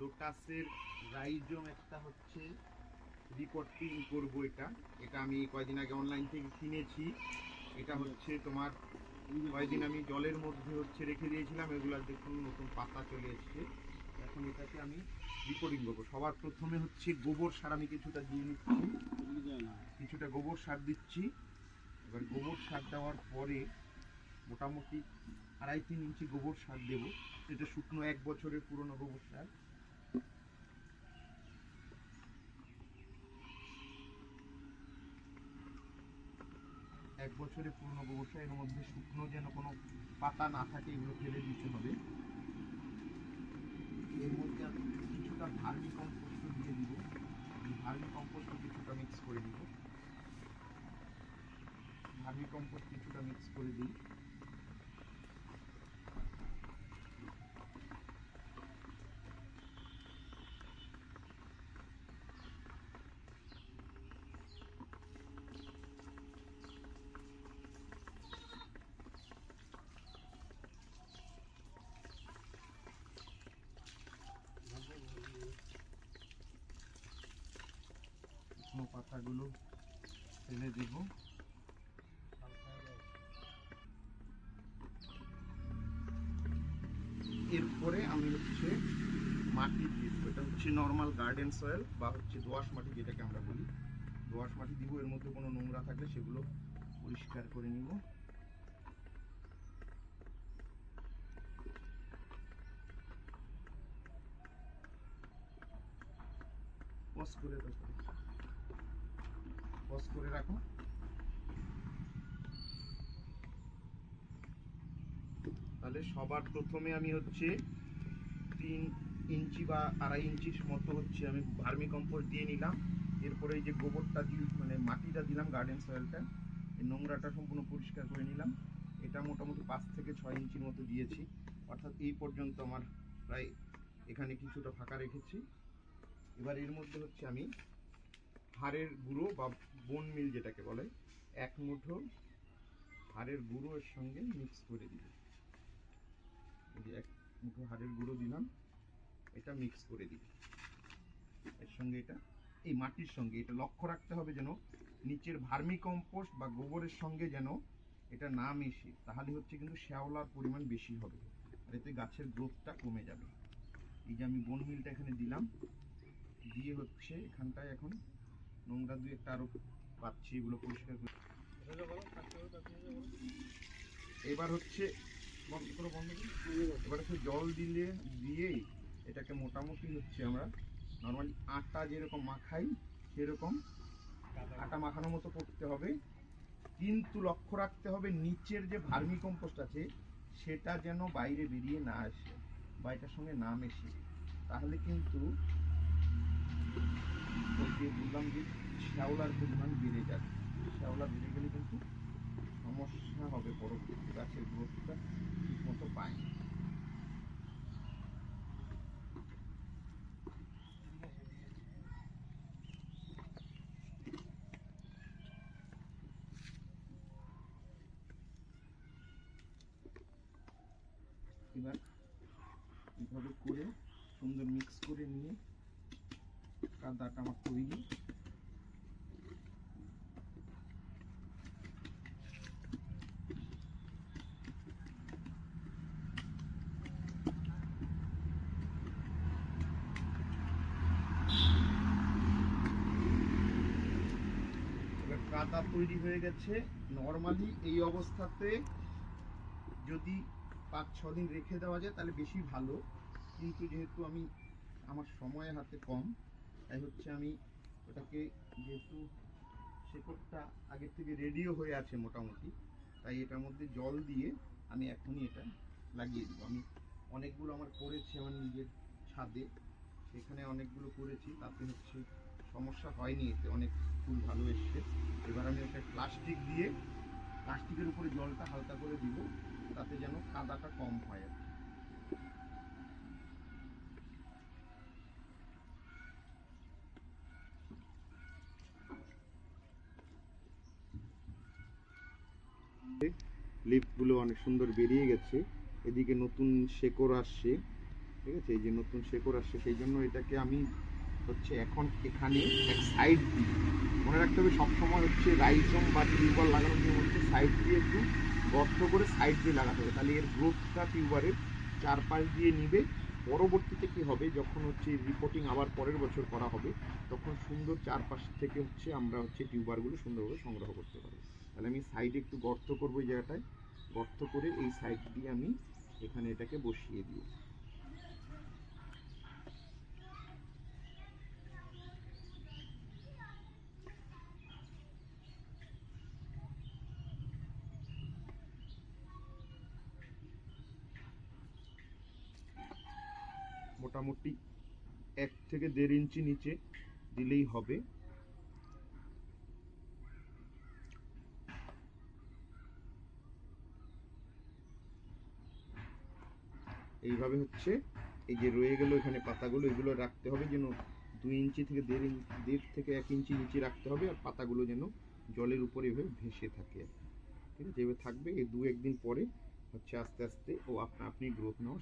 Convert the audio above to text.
লোটাসের রাইজম একটা হচ্ছে রিপোর্টিং করব এটা। এটা আমি কয়দিন আগে অনলাইন থেকে কিনেছি। এটা হচ্ছে তোমার কয়দিন আমি জলের মধ্যে হচ্ছে রেখে দিয়েছিলাম, এগুলো দেখুন নতুন পাতা চলে এসছে। এখন এটাকে আমি রিপোর্টিং করব। সবার প্রথমে হচ্ছে গোবর সার আমি কিছুটা দিয়ে নিচ্ছি কিছুটা গোবর সার দিচ্ছি। এবার গোবর সার দেওয়ার পরে মোটামুটি আড়াই তিন ইঞ্চি গোবর সার দেবো। এটা শুকনো এক বছরের পুরনো গোবর সার। এক বছরে পুরনো গোবর সার এর মধ্যে শুকনো যেন কোনো পাতা না থাকে, এগুলো ফেলে দিতে হবে। এর মধ্যে আমি কিছুটা ভার্মি কম্পোস্ট দিয়ে দিব। ভার্মি কম্পোস্ট কিছুটা মিক্স করে দিব। ভার্মি কম্পোস্ট কিছুটা মিক্স করে দিই। পাতাগুলো ফেলে দেব। এরপরে আমি হচ্ছে মাটি দিয়ে দেবো। এটা হচ্ছে নর্মাল গার্ডেন সয়েল বা হচ্ছে দোআঁশ মাটি যেটাকে আমরা বলি। দোআঁশ মাটি দিব, এর মধ্যে কোনো নোংরা থাকলে সেগুলো পরিষ্কার করে নিব। করে পজ করে রাখো তাহলে সবার প্রথমে আমি হচ্ছে তিন ইঞ্চি বা আড়াই ইঞ্চির মতো হচ্ছে আমি ভার্মি কম্পোস্ট দিয়ে নিলাম। এরপরে যে গোবরটা দিল মানে মাটিটা দিলাম গার্ডেন সয়েলটা এই নোংরাটা সম্পূর্ণ পরিষ্কার করে নিলাম। এটা মোটামুটি পাঁচ থেকে ছয় ইঞ্চির মতো দিয়েছি। অর্থাৎ এই পর্যন্ত আমার প্রায় এখানে কিছুটা ফাঁকা রেখেছি। এবার এর মধ্যে হচ্ছে আমি হাড়ের গুঁড়ো বা বোন মিল যেটাকে বলে, এক মুঠো হাড়ের গুঁড়ো এর সঙ্গে মিক্স করে দিব যে এক মুঠো হাড়ের গুঁড়ো দিলাম, এটা মিক্স করে দিব এর সঙ্গে এটা, এই মাটির সঙ্গে এটা লক্ষ্য রাখতে হবে যেন নিচের ভার্মি কম্পোস্ট বা গোবরের সঙ্গে যেন এটা না মিশে, তাহলে হচ্ছে কিন্তু শ্যাওলার পরিমাণ বেশি হবে আর এতে গাছের গ্রোথটা কমে যাবে। এই যে আমি বন মিলটা এখানে দিলাম, দিয়ে হচ্ছে এখানটায় এখন নোংরা দুই একটা আরও পাচ্ছি, এগুলো পরিষ্কার করে। এবার হচ্ছে বন্ধ করো, বন্ধ। এবার হচ্ছে জল দিলে, দিয়েই এটাকে মোটামুটি হচ্ছে আমরা নর্মালি আটা যেরকম মাখাই, সেরকম আটা মাখানোর মতো করতে হবে। কিন্তু লক্ষ্য রাখতে হবে নিচের যে ভার্মি কম্পোস্ট আছে, সেটা যেন বাইরে বেরিয়ে না আসে বা এটার সঙ্গে না মেশে। তাহলে কিন্তু যে বললাম যে শ্যাওলার পরিমাণ বেড়ে যাবে শ্যাওলা বেড়ে গেলে কিন্তু সমস্যা হবে পরবর্তী গাছের গ্রোথটা ঠিক মতো পায়। এবার এভাবে করে সুন্দর মিক্স করে নিয়ে তৈরি এবার কাদা তৈরি হয়ে গেছে। নর্মালি এই অবস্থাতে যদি পাঁচ, ছ দিন রেখে দেওয়া যায়, তাহলে বেশি ভালো। কিন্তু যেহেতু আমি, আমার সময় হাতে কম তাই হচ্ছে আমি ওটাকে যেহেতু শেকড়টা আগের থেকে রেডিও হয়ে আছে মোটামুটি, তাই এটার মধ্যে জল দিয়ে আমি এখনই এটা লাগিয়ে দেবো। আমি অনেকগুলো আমার করেছি আমার নিজের ছাদে সেখানে অনেকগুলো করেছি, তাতে হচ্ছে সমস্যা হয়নি এতে, অনেক ফুল ভালো এসছে। এবার আমি ওটা প্লাস্টিক দিয়ে, প্লাস্টিকের উপরে জলটা হালকা করে দিব, তাতে যেন কাদাটা কম হয় আর কি। লিফগুলো অনেক সুন্দর বেরিয়ে গেছে। এদিকে নতুন শেকড় আসছে, ঠিক আছে? এই যে নতুন শেকড় আসছে, সেই জন্য এটাকে আমি হচ্ছে এখন এখানে এক সাইড দিই মনে রাখতে হবে সবসময় হচ্ছে রাইজম বা টিউবার লাগানোর জন্য হচ্ছে সাইড দিয়ে একটু গর্ত করে সাইড দিয়ে লাগাতে হবে। তাহলে এর গ্রোথটা টিউবারের চারপাশ দিয়ে নিবে। পরবর্তীতে কি হবে? যখন হচ্ছে রিপোর্টিং আবার পরের বছর করা হবে, তখন সুন্দর চারপাশ থেকে হচ্ছে আমরা হচ্ছে টিউবারগুলো সুন্দরভাবে সংগ্রহ করতে পারব। তাহলে আমি সাইডে একটু গর্ত করব এই জায়গাটায়। গর্ত করে এই সাইড দিয়ে আমি এখানে এটাকে বসিয়ে দিই মোটামুটি এক থেকে দেড় ইঞ্চি নিচে দিলেই হবে। এইভাবে হচ্ছে এই যে রয়ে গেল এখানে পাতাগুলো, এগুলো রাখতে হবে যেন দুই ইঞ্চি থেকে দেড় ইঞ্চি, দেড় থেকে এক ইঞ্চি নিচে রাখতে হবে আর পাতাগুলো যেন জলের উপরে এভাবে ভেসে থাকে। ঠিক আছে? এভাবে থাকবে। এই দু একদিন পরে হচ্ছে আস্তে আস্তে ও আপনা, আপনি গ্রোথ নেওয়া